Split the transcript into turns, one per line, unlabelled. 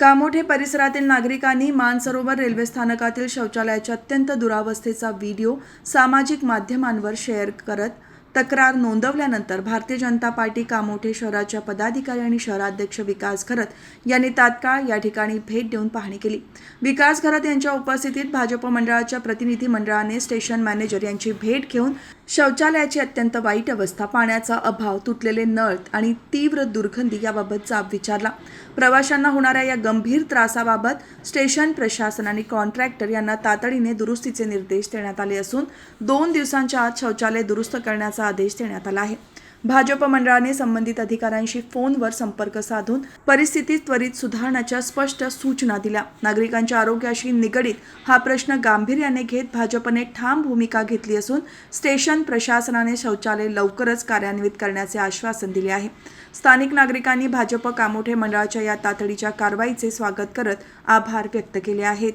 कामोठे परिसरातील नागरिकांनी मानसरोवर रेल्वे स्थानकातील शौचालयाच्या अत्यंत दुरावस्थेचा व्हिडिओ सामाजिक माध्यमांवर शेअर करत तक्रार नोंदवल्यानंतर भारतीय जनता पार्टी कामोठे शहराच्या पदाधिकारी आणि शहराध्यक्ष विकास खरत यांनी तात्काळ या ठिकाणी भेट देऊन पाहणी केली. विकास खरत यांच्या उपस्थितीत भाजप मंडळाच्या प्रतिनिधी मंडळाने स्टेशन मॅनेजर यांची भेट घेऊन शौचालयाची अत्यंत वाईट अवस्था पाण्याचा अभाव तुटलेले नळ आणि तीव्र दुर्गंधी याबाबत जाब विचारला. प्रवाशांना होणाऱ्या या गंभीर त्रासाबाबत स्टेशन प्रशासन आणि कॉन्ट्रॅक्टर यांना तातडीने दुरुस्तीचे निर्देश देण्यात आले असून दोन दिवसांच्या आत शौचालय दुरुस्त करण्याचा करण्याचा आदेश देण्यात आला आहे. भाजप मंडळाने संबंधित अधिकाऱ्यांशी फोनवर संपर्क साधून परिस्थिती त्वरित सुधारण्याच्या स्पष्ट सूचना दिल्या. नागरिकांच्या आरोग्याशी निगडीत हा प्रश्न गांभीर्याने घेत भाजपने ठाम भूमिका घेतली असून स्टेशन प्रशासनाने शौचालय लवकरच कार्यान्वित करण्याचे आश्वासन दिले आहे. स्थानिक नागरिकांनी भाजप कामोठे मंडळाच्या या तातडीच्या कारवाईचे स्वागत करत आभार व्यक्त केले आहेत.